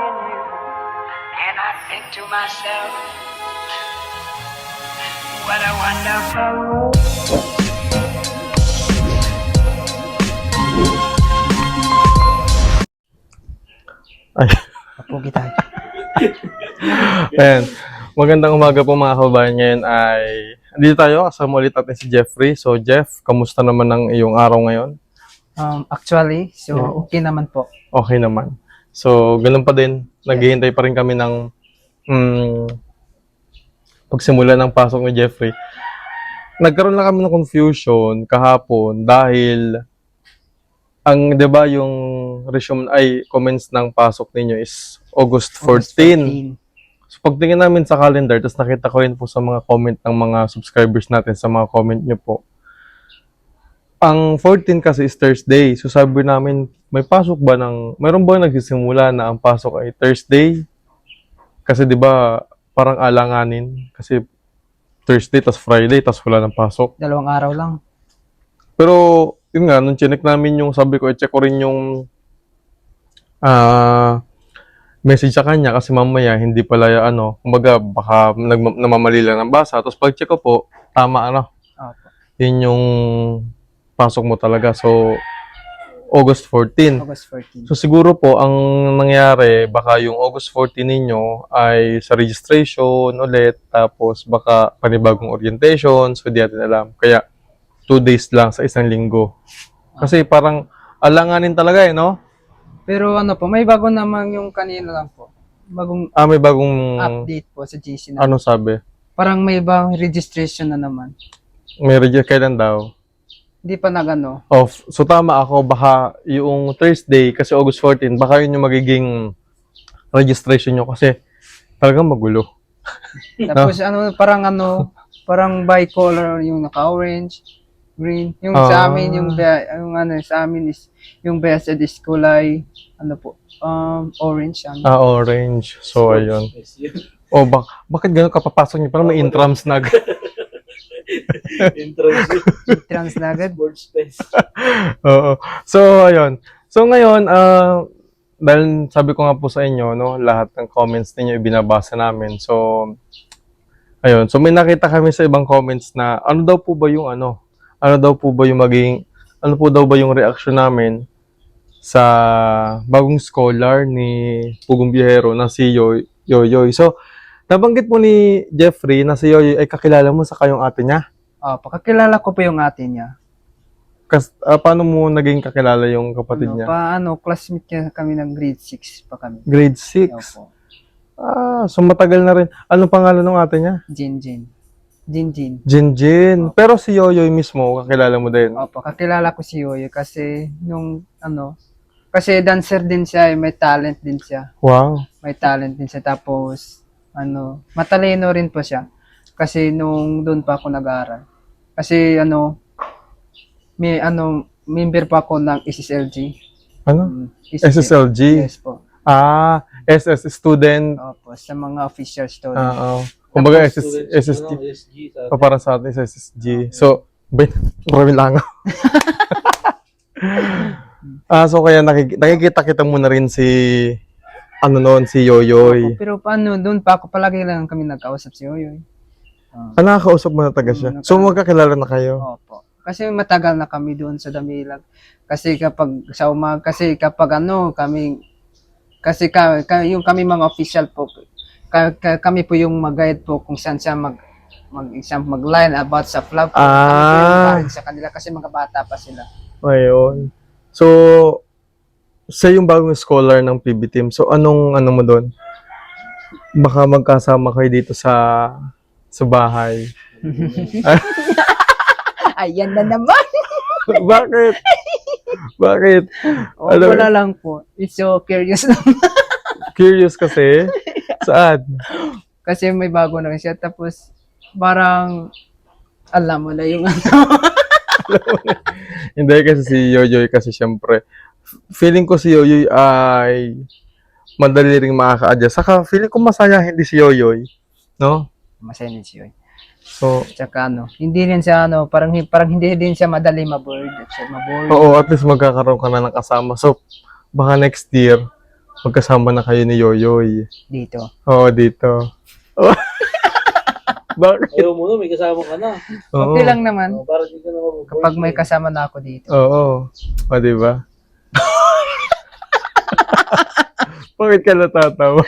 in you. And I think to myself, what a wonderful world. Ay, tayo. ayan. Magandang umaga po mga kababayan. Ngayon ay dito tayo kasama ulit natin si Jeffrey. So Jeff, kamusta naman ang iyong araw ngayon? Um, actually, so okay naman po. Okay naman. So ganun pa din. Naghihintay pa rin kami ng mm, pagsimula ng pasok ni Jeffrey. Nagkaroon lang kami ng confusion kahapon dahil ang 'di ba yung resume ay comments ng pasok ninyo is August 14. So pagtingin namin sa calendar, tapos nakita ko rin po sa mga comment ng mga subscribers natin sa mga comment nyo po. Ang 14 kasi is Thursday. So sabi namin, may pasok ba ng, mayroon ba nagsisimula na ang pasok ay Thursday? Kasi di ba parang alanganin. Kasi Thursday, tas Friday, tas wala ng pasok. Dalawang araw lang. Pero, yun nga, nung chinek namin yung, sabi ko, i-check ko rin yung ah message sa kanya kasi mamaya hindi pala ano, kumbaga baka nag, namamali lang ng basa. Tapos pag check ko po, tama ano, Opo. yun yung pasok mo talaga. So, August 14. August 14. So siguro po ang nangyari baka yung August 14 ninyo ay sa registration ulit tapos baka panibagong orientation so di natin alam. Kaya two days lang sa isang linggo. Kasi parang alanganin talaga eh, no? Pero ano po, may bago naman yung kanina lang po. Bagong Ah, may bagong update po sa GC na. ano sabi? Parang may ibang registration na naman. May register kailan daw? Hindi pa nagano. Off. So tama ako baka yung Thursday kasi August 14 baka yun yung magiging registration nyo kasi talagang magulo. Tapos ano, parang ano, parang bicolor yung naka-orange, green. Yung Ah. sa amin, yung, be- yung ano, sa amin is, yung best is kulay, ano po, um, orange. Ano. Ah, orange. So ayun. Oh, bak bakit ganun kapapasok niyo? Parang may intrams na agad. Trans na agad. Oo. So, ayun. So, ngayon, ah, dahil sabi ko nga po sa inyo, no, lahat ng comments ninyo ibinabasa namin. So, ayun. So, may nakita kami sa ibang comments na ano daw po ba yung ano? Ano daw po ba yung maging, ano po daw ba yung reaction namin sa bagong scholar ni Pugong Biyahero na si Yoy, Yoyoy. So, nabanggit mo ni Jeffrey na si Yoyoy ay kakilala mo sa kayong ate niya. Oh, pakakilala ko po yung ate niya. Kas, ah, paano mo naging kakilala yung kapatid Ano, niya? pa, ano, classmate niya kami ng grade 6 pa kami. Grade 6. Opo. Ah, so matagal na rin. Anong pangalan ng ate niya? Jin Jin. Jin Jin. Jinjin. Pero si Yoyoy mismo, kakilala mo din. Opo, kakilala ko si Yoyo kasi nung ano, kasi dancer din siya, eh, may talent din siya. Wow. May talent din siya. Tapos, ano, matalino rin po siya. Kasi nung doon pa ako nag-aaral. Kasi ano, may ano, member pa ako ng SSLG. Ano? Mm, SSLG? Yes po. Ah, SS student. Opo, sa mga official student. Ah, oo. Kumbaga SS, SSG. O para sa atin sa SSG. So, ben, maraming langaw. ah, so kaya nakik- nakikita kita mo na rin si ano noon, si Yoyoy. Opo, pero paano, doon pa ako palagi lang kami nagkausap si Yoyoy. Ah. Ah, nakakausap mo na taga siya. Mm, So, magkakilala na kayo. Opo. Kasi matagal na kami doon sa Damilag. Kasi kapag sa umaga, kasi kapag ano, kami, kasi ka, ka- yung kami mga official po, ka, ka- kami po yung mag-guide po kung saan siya mag, mag, siyang mag-line about sa. Kami po yung Ah. guide sa kanila kasi mga bata pa sila. Ayun. So, sa yung bagong scholar ng PB team, so anong ano mo doon? Baka magkasama kayo dito sa sa bahay. Ayan na naman! Bakit? Bakit? O, Ano? wala lang po. It's so curious lang. Curious kasi. Saan? kasi may bago na siya. Tapos, parang, alam mo na yung ano. Hindi kasi si Yoyoy kasi syempre. Feeling ko si Yoyoy ay madali ring makaka-adjust. Saka feeling ko masaya hindi si Yoyoy. No? Masaya din siya. So, Tsaka ano, hindi rin siya ano, parang parang hindi din siya madali maboard. At siya maboard. oo, at least magkakaroon ka na ng kasama. So, baka next year, magkasama na kayo ni Yoyoy. dito. Oo, dito. Bakit? Ayaw mo na, may kasama ka na. Oo. Okay lang naman. Oh, para di ka na. Kapag may kasama na ako dito. Oo. O, di ba? Bakit ka natatawa?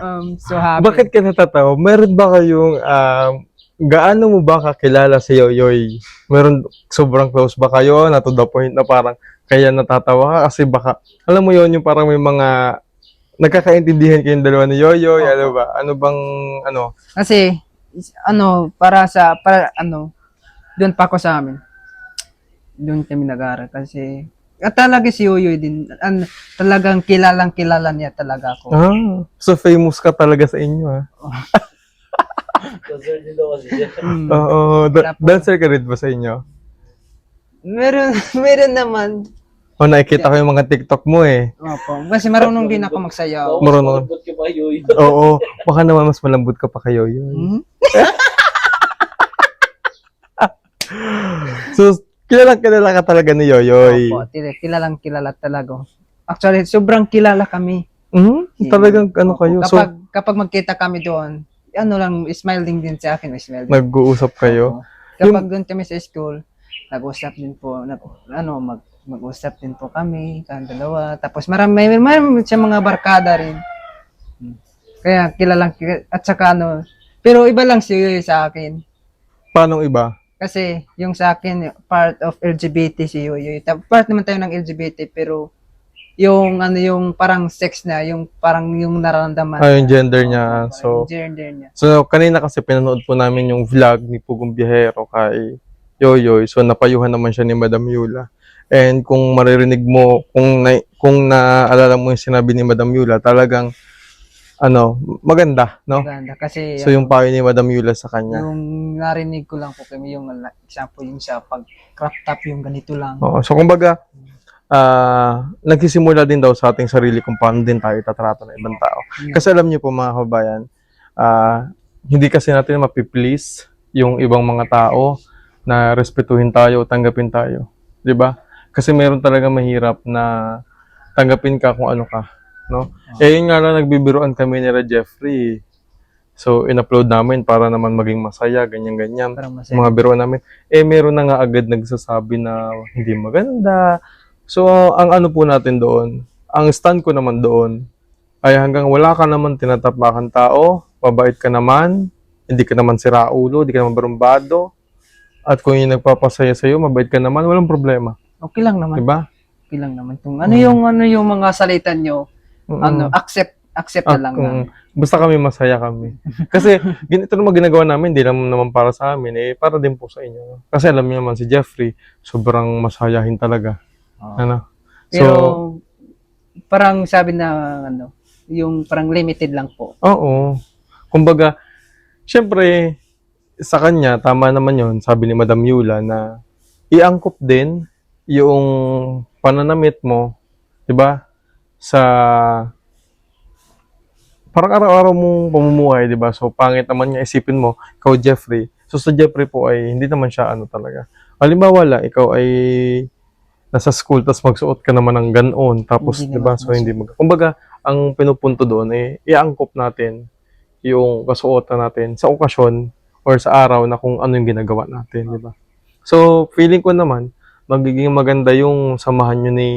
Um, so happy. Bakit ka natatawa? Meron ba kayong, um, gaano mo ba kakilala si Yoyoy? Meron, sobrang close ba kayo na to the point na parang kaya natatawa ka? Kasi baka, alam mo yon yung parang may mga, nagkakaintindihan kayong dalawa ni Yoyoy, Oo. ano ba? Ano bang, ano? Kasi, ano, para sa, para, ano, doon pa ako sa amin. Doon kami nag-aaral kasi, at talaga si Yoyoy din, an, talagang kilalang kilala niya talaga ako. Ah, so famous ka talaga sa inyo, ah. Concerned din daw kasi siya. Mm. Oo, da- dancer ka rin ba sa inyo? Meron, meron naman. O, nakikita ko yung mga TikTok mo eh. Opo. Kasi marunong din ako magsayaw. Oo, Marunong. Ba't ka pa yoy? Oo, baka naman mas malambot ka pa kayo yun. Hmm? So, kilala kilala ka talaga ni Yoyoy. Opo, tila- kilalang kilala talaga. Actually, sobrang kilala kami. Mhm, Talagang ano kayo. So, Kapag, kapag magkita kami doon, ano lang, smiling din sa akin, smiling. nag-uusap kayo. Kapag doon kami sa school, nag-usap din po, nag, ano, mag, mag-usap din po kami, kang dalawa. Tapos marami, may, marami siya mga barkada rin. Hmm. Kaya kilalang, kil- at saka ano, pero iba lang si Yoyoy sa akin. Paano iba? Kasi yung sa akin, part of LGBT si Yoyoy. Part naman tayo ng LGBT, pero yung ano yung parang sex na, yung parang yung nararamdaman. Ah, yung gender niya. So, yung gender niya. so kanina kasi pinanood po namin yung vlog ni Pugong Biyahero kay Yoyoy. So, napayuhan naman siya ni Madam Yula. And kung maririnig mo, kung na, kung naalala mo yung sinabi ni Madam Yula, talagang ano, maganda, no? Maganda. Kasi So, yung payo ni Madam Yula sa kanya. Yung narinig ko lang po kami yung ala- example yung sa pag crop top yung ganito lang. Oo. So, kumbaga, ah nagsisimula din daw sa ating sarili kung paano din tayo tatrato ng ibang tao. Kasi alam niyo po mga kabayan, ah hindi kasi natin mapiplease yung ibang mga tao na respetuhin tayo o tanggapin tayo. 'Di ba? Kasi meron talaga mahirap na tanggapin ka kung ano ka. No? Eh, yun nga lang nagbibiruan kami ni Jeffrey. So, in-upload namin para naman maging masaya, ganyan-ganyan mga biro namin, eh meron na nga agad nagsasabi na hindi maganda. So, ang ano po natin doon, ang stand ko naman doon, ay hanggang wala ka naman tinatapakan tao, mabait ka naman, hindi ka naman sira ulo, hindi ka naman barumbado, at kung yung nagpapasaya sa'yo, mabait ka naman, walang problema. Okay lang naman. Diba? Okay lang naman. Kung ano yung ano yung mga salitan nyo, Mm-mm. ano, accept accept na lang. kung- namin. basta kami masaya kami. Kasi ganito naman ginagawa namin, hindi naman, naman para sa amin, eh para din po sa inyo. Kasi alam niyo naman si Jeffrey, sobrang masayahin talaga. Oo. Ano? Pero So, parang sabi na ano, yung parang limited lang po. Oo. Kumbaga, syempre, sa kanya, tama naman yon sabi ni Madam Yula, na iangkop din yung pananamit mo, di ba? Sa parang araw-araw mong pamumuhay, di ba? So, pangit naman niya, isipin mo, ikaw Jeffrey. So, sa Jeffrey po ay hindi naman siya ano talaga. Halimbawa lang, ikaw ay nasa school, tapos magsuot ka naman ng ganon, tapos, di ba? So, hindi mag... Kumbaga, ang pinupunto doon ay iangkop natin yung kasuotan natin sa okasyon or sa araw na kung ano yung ginagawa natin, di ba? So, feeling ko naman, magiging maganda yung samahan nyo ni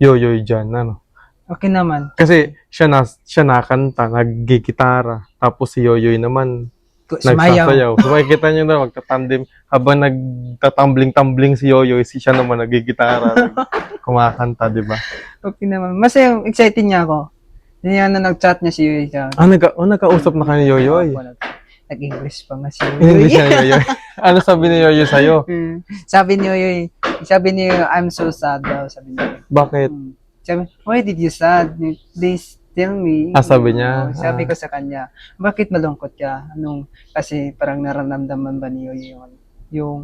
Yoyoy dyan, ano? Okay naman. Kasi siya na siya nakanta, naggigitara, tapos si Yoyoy naman Sumayaw. nagsasayaw. So makikita niyo na magtatandem habang nagtatumbling-tumbling si Yoyoy, si siya naman naggigitara, nag- kumakanta, 'di ba? Okay naman. Masaya, excited niya ako. Yan na nag-chat niya si Yoyoy. Sa, Ah, nagka, oh, nagkausap na kayo ni Yoyoy. Nag- Nag-English pa nga si Yoyoy. English na Yoyoy. ano sabi ni Yoyoy sa'yo? Hmm. sabi ni Yoyoy, sabi ni Yoyoy, I'm so sad daw. Sabi niya. Bakit? Hmm. Sabi, why did you sad? Please tell me. Ah, sabi niya? Oo, sabi Ah. ko sa kanya, bakit malungkot ka? Anong, kasi parang nararamdaman ba niyo yung, yung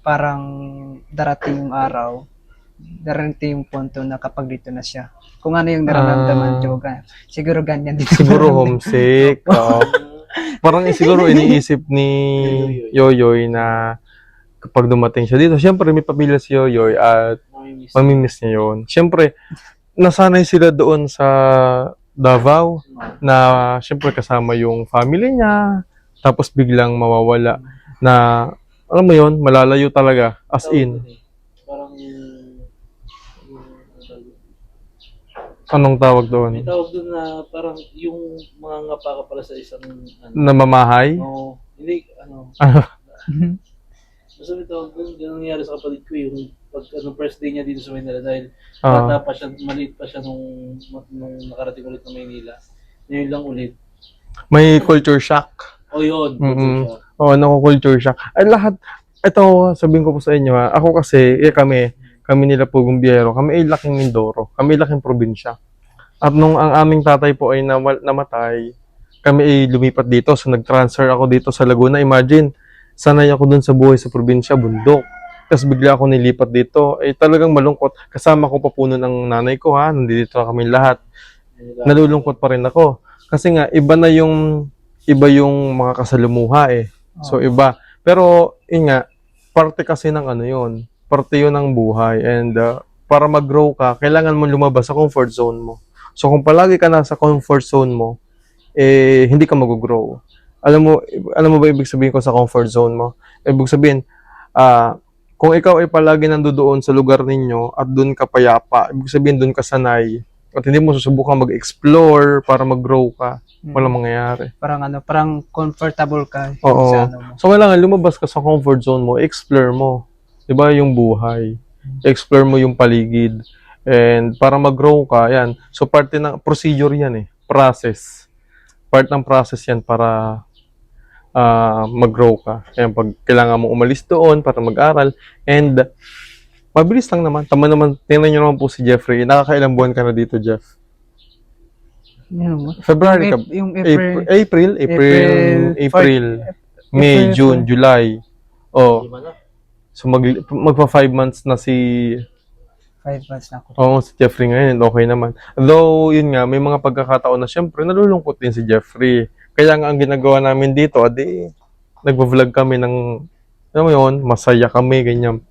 parang darating yung araw, darating yung punto na kapag dito na siya. Kung ano yung nararamdaman Ah. ko, siguro ganyan din. Siguro homesick. Oo. Parang siguro iniisip ni Yoyoy na kapag dumating siya dito, syempre may pamilya si Yoyoy at Mamimiss. mamimiss niya yun. Siyempre, nasanay sila doon sa Davao na syempre kasama yung family niya tapos biglang mawawala na alam mo yon malalayo talaga as in. Parang yung- anong tawag doon May tawag doon na parang yung mga ngapa ka pala sa isang ano. namamahay No, hindi, ano. Ano? Basta may tawag doon, yun ang nangyari sa kapatid ko yung pag ano, first day niya dito sa Manila dahil Ah. bata pa siya, maliit pa siya nung, nung nakarating ulit ng Maynila. Ngayon lang ulit. may culture shock O yun, Mm-mm. siya. Oo, nako-culture shock. Ay, lahat, ito, sabihin ko po sa inyo ha, ako kasi, eh kami, kami nila po Gumbiero, kami ay laking Mindoro, kami ay laking probinsya. At nung ang aming tatay po ay nawal, namatay, kami ay lumipat dito, so nag-transfer ako dito sa Laguna. Imagine, sanay ako dun sa buhay sa probinsya, bundok. Tapos bigla ako nilipat dito, ay talagang malungkot. Kasama ko pa puno ng nanay ko ha, nandito na kami lahat nalulungkot pa rin ako. Kasi nga, iba na yung, iba yung mga kasalumuha eh. So, iba. Pero, yun nga, parte kasi ng ano yun. Parte yun ng buhay. And, uh, para mag-grow ka, kailangan mo lumabas sa comfort zone mo. So, kung palagi ka nasa comfort zone mo, eh, hindi ka mag-grow. Alam mo, alam mo ba ibig sabihin ko sa comfort zone mo? Ibig sabihin, ah, kung ikaw ay palagi nandoon sa lugar ninyo at doon ka payapa, ibig sabihin doon ka sanay, at hindi mo susubukan mag-explore para mag-grow ka, walang mangyayari. Parang ano, parang comfortable ka Oo. sa ano mo. So, kailangan lumabas ka sa comfort zone mo, explore mo. 'Di ba yung buhay. Explore mo yung paligid. And para mag-grow ka, yan. So, parte ng procedure yan eh. Process. Part ng process yan para ah, mag-grow ka. Kaya pag kailangan mo umalis doon para mag-aral. And, mabilis lang naman. Tama naman, tingnan nyo naman po si Jeffrey. Nakakailang buwan ka na dito, Jeff? Mo. February ka, Yung April, April, April, April, April, April, May, April, June, July. Oh, so mag magpa five months na si five months na ako. oh, si Jeffrey ngayon, okay naman. Though, yun nga, may mga pagkakataon na syempre nalulungkot din si Jeffrey. Kaya nga ang ginagawa namin dito, adi, nagvo-vlog kami ng, alam mo yun, masaya kami, ganyan.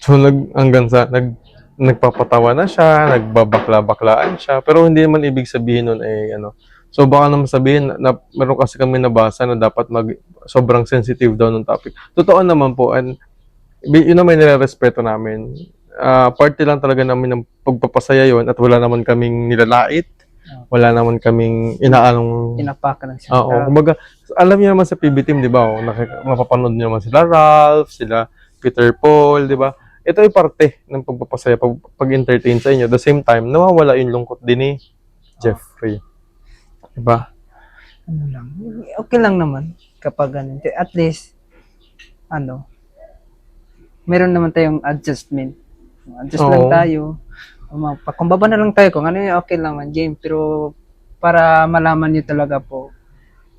So, nag, hanggang sa, nag, nagpapatawa na siya, nagbabakla-baklaan siya, pero hindi naman ibig sabihin nun eh, ano. So, baka naman sabihin, na, meron kasi kami nabasa na dapat mag, sobrang sensitive daw ng topic. Totoo naman po, and yun naman nire-respeto namin. Ah, party lang talaga namin ng pagpapasaya yon at wala naman kaming nilalait. Wala naman kaming inaalong Pinapak lang siya. Oo, kumbaga, alam niyo naman sa PB team, di ba? Oh, mapapanood niyo naman sila Ralph, sila Peter Paul, di ba? Ito ay parte ng pagpapasaya, pag, pag-entertain sa inyo. The same time, nawawala yung lungkot din ni Jeffrey. Di ba? ano lang. Okay lang naman kapag ganun. At least, ano, meron naman tayong adjustment. Adjust lang Oo. tayo. Pakumbaba na lang tayo kung ano yung okay lang man game. Pero para malaman nyo talaga po,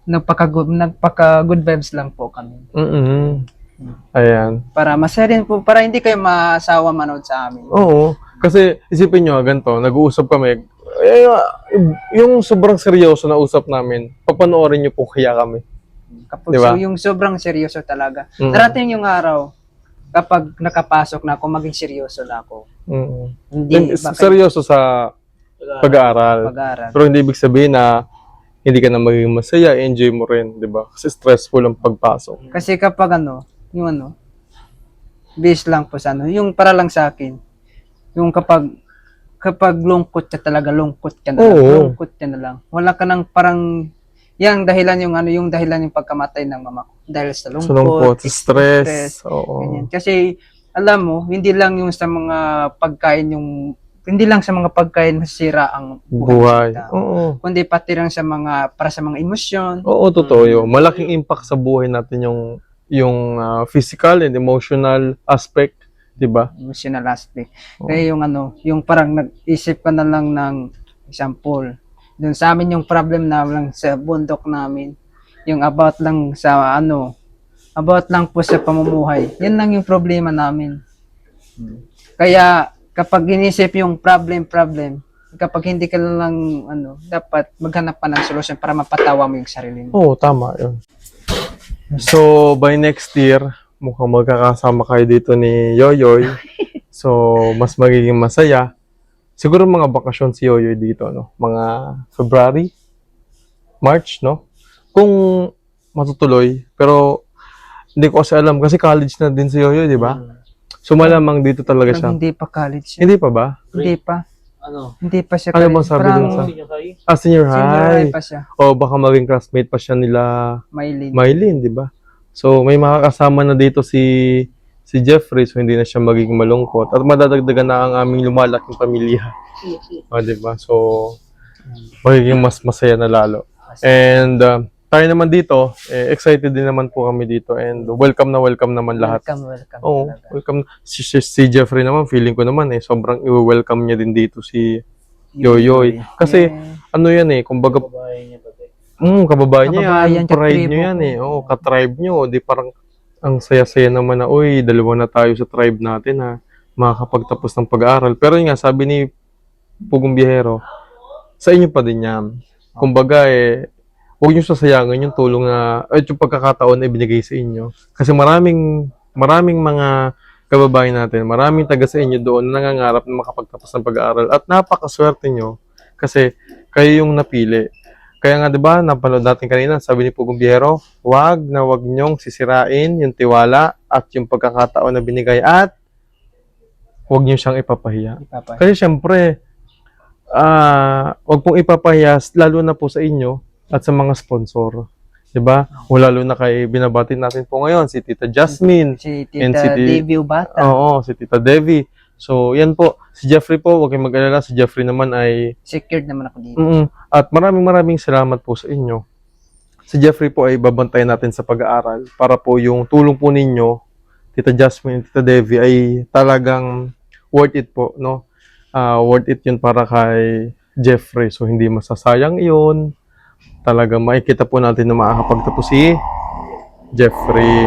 nagpaka-good, nagpaka-good vibes lang po kami. mm Ayan. Para masaya din po, para hindi kayo masawa manood sa amin. Oo. Kasi isipin nyo, ganito, nag-uusap kami. Eh, yung sobrang seryoso na usap namin, papanoorin nyo po kaya kami. Kapag Di ba? so, yung sobrang seryoso talaga. Mm. Darating yung araw, kapag nakapasok na ako, maging seryoso na ako. Mm. Hindi And seryoso sa pag-aaral. pag-aaral? Pero hindi ibig sabihin na hindi ka na magiging masaya, enjoy mo rin, di ba? Kasi stressful ang pagpasok. Kasi kapag ano, yung ano, base lang po sa ano, yung para lang sa akin, yung kapag kapag lungkot ka talaga, lungkot ka na lang, Oo. lungkot ka na lang. Wala ka nang parang, yung dahilan yung ano, yung dahilan yung pagkamatay ng mama ko. Dahil sa lungkot, Sa lungkot, stress. stress, Oo. ganyan. Kasi, alam mo, hindi lang yung sa mga pagkain yung, hindi lang sa mga pagkain masira ang Buhay. tao. Oo. kundi pati rin sa mga, para sa mga emosyon, Oo, totoo yun. Malaking impact sa buhay natin yung yung ah, physical and emotional aspect, di ba? emotional aspect. Oo. Kaya yung ano, yung parang nag-isip ka na lang ng example. Doon sa amin yung problem na lang sa bundok namin. Yung about lang sa ano, about lang po sa pamumuhay. Yan lang yung problema namin. Kaya kapag inisip yung problem, problem, kapag hindi ka lang ano, dapat maghanap pa ng solusyon para mapatawa mo yung sarili mo. Oo, tama yun. So, by next year, mukhang magkakasama kayo dito ni Yoyoy. So, mas magiging masaya. Siguro mga bakasyon si Yoyoy dito, no? Mga February, March, no? Kung matutuloy, pero hindi ko kasi alam kasi college na din si Yoyoy, di ba? So malamang dito talaga siya. Parang hindi pa college. Hindi pa ba? Hindi pa. Ano? Hindi pa siya Ano bang sabi Parang dun sa- Senior high? Ah, senior Senior high. pa siya. O baka maging classmate pa siya nila Maylin. Mylene, di ba? So, may makakasama na dito si si Jeffrey, so hindi na siya magiging malungkot. At madadagdagan na ang aming lumalaking pamilya. O, di ba? So, magiging mas masaya na lalo. And uh, tayo naman dito, eh, excited din naman po kami dito. And welcome na welcome naman lahat. Welcome, welcome. Oo, talaga. welcome. Si, si, si Jeffrey naman, feeling ko naman eh, sobrang i-welcome niya din dito si Yoyoy. Kasi, Yeah. ano yan eh, kumbaga Babae niya pati. Mm, kababayan niya Kababayan, yan. Pride niyo yan eh. Oo, katribe niyo. Di parang ang saya-saya naman na, uy, dalawa na tayo sa tribe natin ha. Makakapagtapos ng pag-aaral. Pero yun nga, sabi ni Pugong Biyahero, sa inyo pa din yan. Kumbaga eh, huwag niyo sasayangin yung tulong na, at yung pagkakataon na ibinigay sa inyo. Kasi maraming, maraming mga kababayan natin, maraming taga sa inyo doon na nangangarap na makapagtapos ng pag-aaral. At napakaswerte nyo kasi kayo yung napili. Kaya nga 'di ba, napanood natin kanina, sabi ni Pugong Biyero, wag na wag niyong sisirain yung tiwala at yung pagkakataon na binigay at wag niyo siyang ipapahiya. Ipapa- Kasi syempre, ah, wag pong ipapahiya lalo na po sa inyo at sa mga sponsor. 'Di ba? O lalo na kay binabati natin po ngayon si Tita Jasmine. Si And Tita si Debut Bata. Oo, si Tita Devi. So, yan po. Si Jeffrey po, huwag kayong mag-alala. Si Jeffrey naman ay Secured naman ako dito. Mm, At maraming maraming salamat po sa inyo. Si Jeffrey po ay babantayan natin sa pag-aaral para po yung tulong po ninyo, Tita Jasmine, Tita Devi, ay talagang worth it po, no? Ah, worth it yun para kay Jeffrey. So, hindi masasayang yun. Talagang makikita po natin na makakapagtapos si Jeffrey.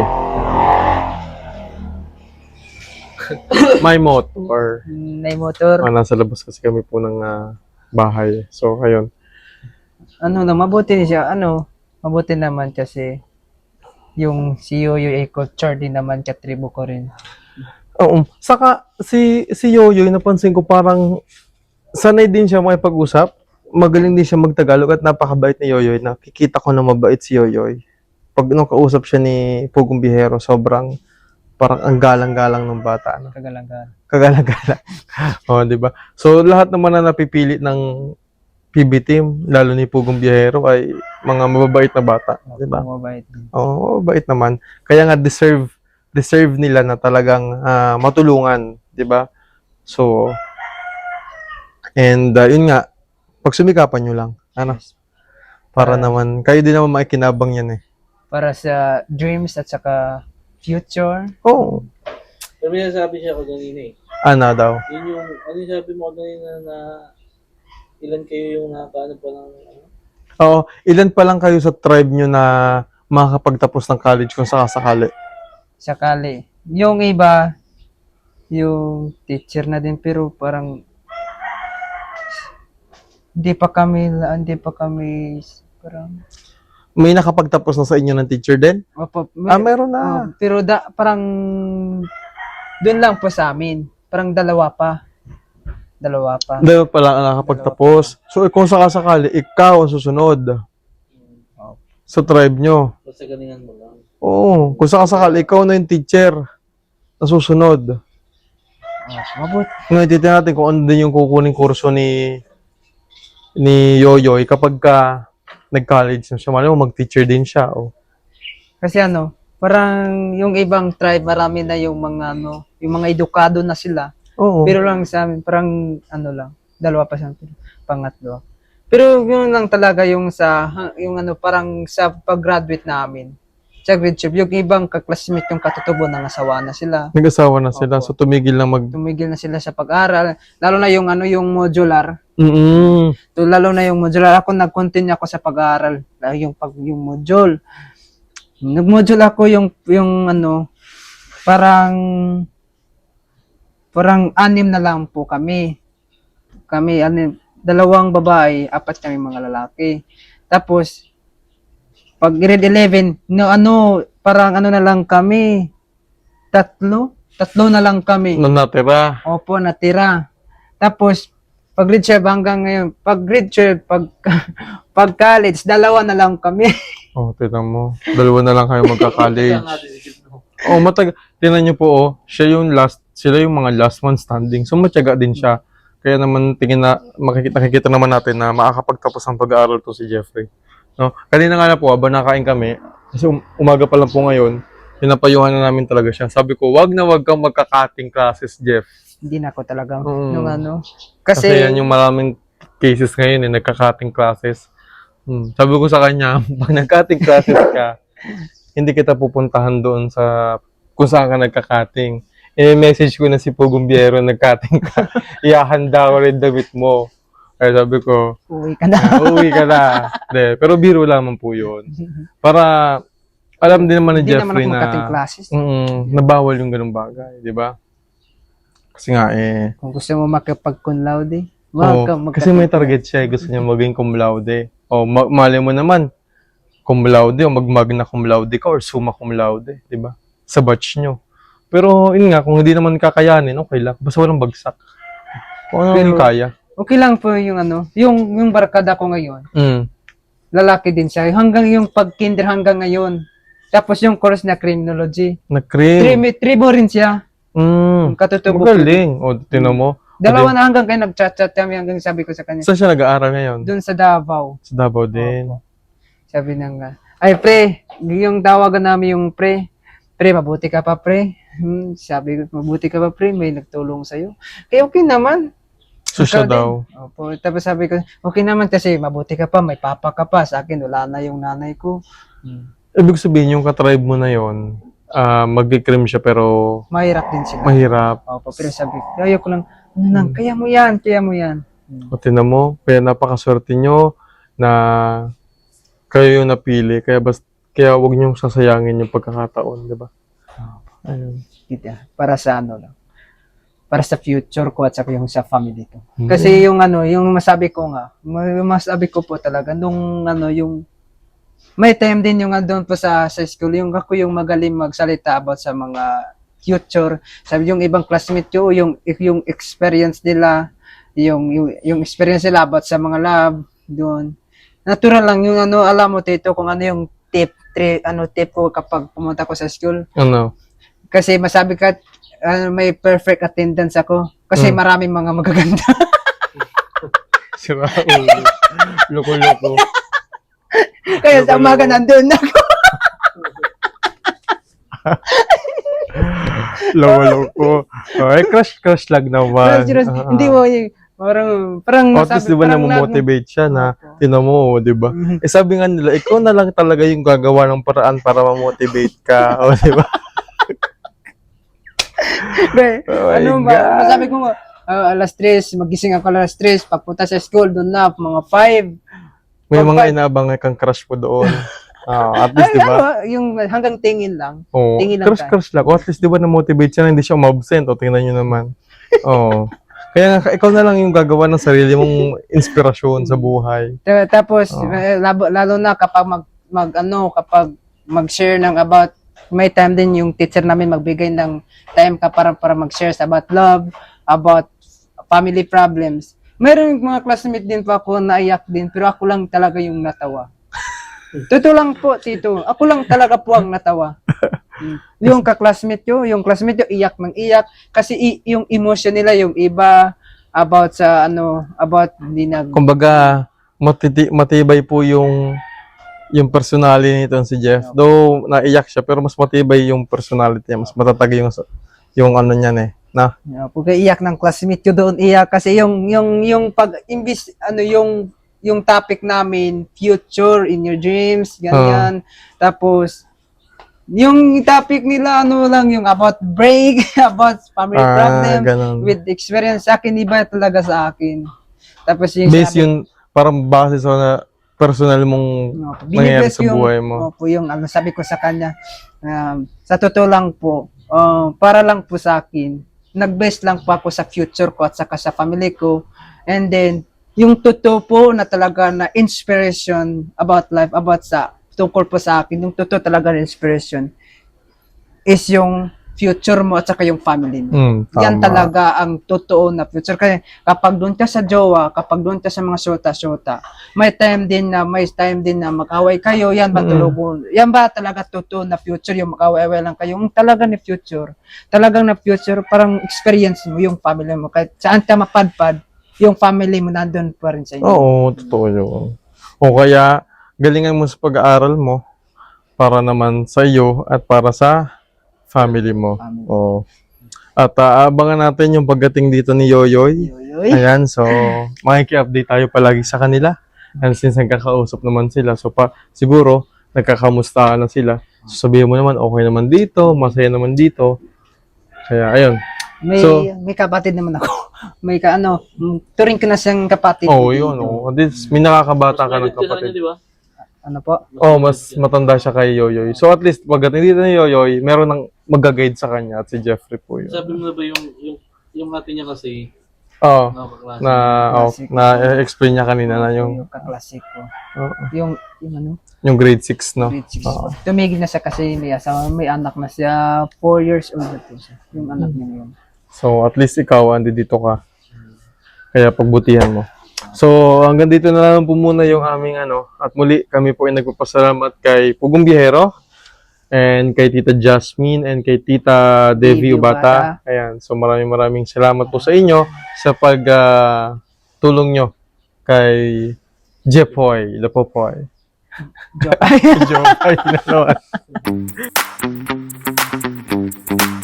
My motor. May motor. Ah, nasa labas kasi kami po ng ah, bahay. So, ayun. Ano na, mabuti siya. Ano, mabuti naman kasi yung si Yoyo ay culture din naman katribo ko rin. Oo. Saka, si, si Yoyoy, napansin ko parang sanay din siya makipag-usap. Magaling din siya magtagalog at napakabait ni Yoyoy. Nakikita ko na mabait si Yoyoy. Pag nung kausap siya ni Pugong Bihero, sobrang parang ang galang-galang ng bata. No? Kagalangan. Kagalang-galang. oh, di ba? So, lahat naman na napipili ng PB team, lalo ni Pugong Bihero, ay mga mababait na bata. Di ba? Mabait din. Oo, mabait naman. Kaya nga deserve deserve nila na talagang ah, matulungan, 'di ba? So and ah, yun nga, pagsumikapan nyo lang. Ano? Para Ah. naman kayo din naman makikinabang yan eh. Para sa dreams at saka future. Oo. Pero may sabi siya ko kanina eh. Ano daw? Yun yung, ano yung sabi mo kanina na ilan kayo yung nakakaano pa ng ano? Oo, ilan pa lang kayo sa tribe nyo na makakapagtapos ng college kung sakasakali? Sakali. Yung iba, yung teacher na din pero parang hindi pa kami, hindi pa kami, parang, May nakapagtapos na sa inyo ng teacher din? opo, Ah, meron na. Oh, pero da, parang doon lang po sa amin. Parang dalawa pa. Dalawa pa. Dahil pala ang nakapagtapos. So, kung sakasakali, ikaw ang susunod sa tribe nyo. Basta galingan mo lang. Oo, kung sakasakali, ikaw na yung teacher na susunod. Oh, mabut. Ngayon, titignan natin kung ano din yung kukuning kurso ni ni Yoyoy kapag ka nag-college na siya. Malam mo, mag-teacher din siya. Oh. Kasi ano, parang yung ibang tribe, marami na yung mga ano, yung mga edukado na sila. Oo. Pero lang sa amin, parang ano lang, dalawa pa siya, pangatlo. Pero yun lang talaga yung sa, yung ano, parang sa pag-graduate namin, sa grade 12, yung ibang kaklasmate yung katutubo na nasawa na sila. Nag-asawa na sila, Opo. so tumigil na mag... Tumigil na sila sa pag-aral. Lalo na yung ano, yung modular. Mm-mm. So, lalo na yung modular. Ako, nag-continue ako sa pag-aaral. Yung pag, yung module. Nag-module ako yung, yung ano, parang, parang anim na lang po kami. Kami, anim, dalawang babae, apat kami mga lalaki. Tapos, pag grade 11, no, ano, parang ano na lang kami, tatlo? Tatlo na lang kami. Na natira. Opo, natira. Tapos, pag grade 12 hanggang ngayon, pag grade 12, pag, pag college, dalawa na lang kami. Oh, tinan mo. Dalawa na lang kayo magka-college. Oh, matag... Tinan niyo po, oh. Siya yung last, sila yung mga last one standing. So, matyaga din siya. Kaya naman, tingin na, makikita, nakikita naman natin na makakapagtapos ng pag-aaral to si Jeffrey. No? Kanina nga na po, habang nakain kami, kasi um- umaga pa lang po ngayon, pinapayuhan na namin talaga siya. Sabi ko, wag na wag kang magka-cutting classes, Jeff. Hindi na ako talaga, Mm. nung ano. Kasi, Kasi, yan yung maraming cases ngayon eh, nagka-cutting classes. Hmm. Sabi ko sa kanya, pag nag-cutting classes ka, hindi kita pupuntahan doon sa kung saan ka nagka-cutting. I-message ko na si Pugumbiero, nag-cutting ka. Iahanda ko rin damit mo. Kaya sabi ko, uwi ka na. "Ah, uwi ka na. De, pero biro lamang po yun. Para alam din naman ni Hindi naman Jeffrey ako na classes. mm, nabawal yung ganung bagay, di ba? Kasi nga eh, Kung gusto mo makapag-cum laude, Oo, wag kang kasi may target siya, eh. gusto niya maging cum laude. O, ma- mali mo naman, cum laude o mag-magna cum laude ka or summa cum laude, di ba? Sa batch nyo. Pero, yun nga, kung hindi naman kakayanin, okay lang. Basta walang bagsak. Kung ano Pero- yung kaya. Okay lang po yung ano, yung, yung barkada ko ngayon, Mm. lalaki din siya. Hanggang yung pag-kinder hanggang ngayon. Tapos yung course na criminology. Na-cream. Tribo, tribo rin siya. Mm. Katutubo. Magaling. O, tinan mo. Dalawa na hanggang kayo nag-chat-chat kami hanggang sabi ko sa kanya. Saan siya nag-aaral ngayon? Doon sa Davao. Sa Davao din. Sabi nang, ah, ay pre, yung tawagan namin yung pre. Pre, mabuti ka pa pre. Hmm, sabi ko, mabuti ka pa pre, may nagtulong sa'yo. Kaya okay naman. Din. daw. Opo, tapos sabi ko, okay naman kasi mabuti ka pa, may papa ka pa. Sa akin, wala na yung nanay ko. Ibig sabihin, yung katribe mo na yon ah mag-cream siya pero Mahirap din sila. mahirap. Opo, pero sabi ko, ayaw ko lang, ano nang, kaya mo yan, kaya mo yan. O tinan mo, kaya napakaswerte nyo na kayo yung napili. Kaya bas, kaya wag nyo sasayangin yung pagkakataon, di ba? Ayun. Kita, para sa ano lang. Para sa future ko at saka yung sa family ko. Hmm. Kasi yung ano, yung masabi ko nga, yung masabi ko po talaga, nung ano, yung may time din yung andun po sa, sa school, yung ako yung magaling magsalita about sa mga future. Sabi yung ibang classmate ko, yung, yung experience nila, yung, yung, yung experience nila about sa mga lab, doon. Natural lang yung ano, alam mo tito, kung ano yung tip, tri, ano tip ko kapag pumunta ko sa school. Ano? Kasi masabi ka, ano, may perfect attendance ako. Kasi Mm. maraming mga magaganda. Sira ulo. Loko-loko. Kaya sa umaga nandun ako. Loko-loko. Oh, eh, crush-crush lang naman. Pero, Ah, hindi mo yung, parang, parang ah. At least, di ba, parang namomotivate siya na, tinan mo, di ba? Mhm. Eh, sabi nga nila, ikaw na lang talaga yung gagawa ng paraan para ma-motivate ka. o, di ba? Be, Oh ano God. ba, masabi ko nga, ah, alas 3, magising ako alas 3, pagpunta sa school, doon na, mga 5. May Pag- mga inabang kang crush po doon. Ah, at least, di ba? ano, yung hanggang tingin lang. Oo. Tingin lang Crush, tayo. crush lang. O at least, di ba, na-motivate siya na hindi siya umabsent. O, tingnan nyo naman. Oo. Kaya nga, ikaw na lang yung gagawa ng sarili mong inspirasyon sa buhay. Ta- Tapos, Oo. eh, labo, lalo na kapag mag, mag, ano, kapag mag-share ng about, may time din yung teacher namin magbigay ng time ka para, para mag-share sa about love, about family problems. Meron yung mga classmate din po ako naiyak din, pero ako lang talaga yung natawa. Totoo lang po, Tito. Ako lang talaga po ang natawa. Yung ka-classmate ko, yung classmate ko, iyak ng iyak. Kasi i- yung emotion nila, yung iba, about sa ano, about hindi nag... Kumbaga, matiti- matibay po yung yung personality nito si Jeff. Though naiyak siya pero mas matibay yung personality niya, mas matatag yung yung ano niyan eh. Na, Yeah, pag iyak ng classmate ko doon, iyak kasi yung yung yung pag imbis ano yung yung topic namin future in your dreams ganyan. Tapos yung topic nila ano lang yung about break, about family ah, problem ganun. with experience sa akin iba talaga sa akin. Tapos yung Based yun, parang base sa personal mong Opo, nangyayari sa buhay mo. Opo, yung ano, sabi ko sa kanya, um, sa totoo lang po, uh, para lang po sa akin, nag-best lang po ako sa future ko at saka sa family ko. And then, yung totoo po na talaga na inspiration about life, about sa, tungkol po sa akin, yung totoo talaga na inspiration, is yung future mo at saka yung family mo. Mm, Yan talaga ang totoo na future. Kaya kapag doon ka sa jowa, kapag doon ka sa mga syota-syota, may time din na may time din na mag-away kayo, yan ba Mm. tulugon? Yan ba talaga totoo na future yung mag-away-away lang kayo? Yung talaga na future. Talagang na future, parang experience mo yung family mo. Kahit saan ka mapadpad, yung family mo nandun pa rin sa inyo. Oo, totoo yun. O kaya, galingan mo sa pag-aaral mo para naman sa iyo at para sa family mo. Family. Oo. At abangan natin yung pagdating dito ni Yoyoy. Yoyoy. Ayan, so makiki-update tayo palagi sa kanila. And since nagkakausap naman sila, so pa, siguro nagkakamusta na sila. So sabihin mo naman, okay naman dito, masaya naman dito. Kaya, ayun. May, So- may kapatid naman ako. May ka, ano, turing ko na siyang kapatid. Oo, oh, yun. Oh. At least, may nakakabata ka ng kapatid. di ba? Ano po? Oh, mas matanda siya kay Yoyoy. So at least pagdating dito ni Yoyoy, meron nang mag-guide sa kanya at si Jeffrey po yun. Sabi mo na ba yung, yung, yung ate niya kasi, Oo. nakaklase. na oh, Classic. na explain niya kanina na yung yung kaklasik ko. oo, Yung, yung ano, yung grade 6 no. grade six. Oo. Tumigil na siya kasi may asawa, may anak na siya, 4 years old na po siya. Yung anak niya ngayon. So at least ikaw andi dito ka. Kaya pagbutihan mo. So hanggang dito na lang po muna yung aming ano at muli kami po ay nagpapasalamat kay Pugong Biyahero and kay Tita Jasmine and kay Tita Devi Ubata. Ayan. So maraming maraming salamat po sa inyo sa pag ah, tulong nyo kay Jepoy, the Popoy. Joke. Jepoy na naman.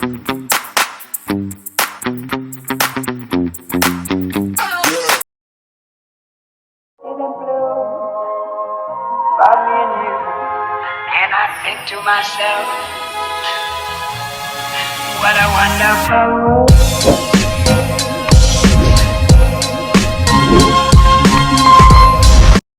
to myself, what a wonderful world.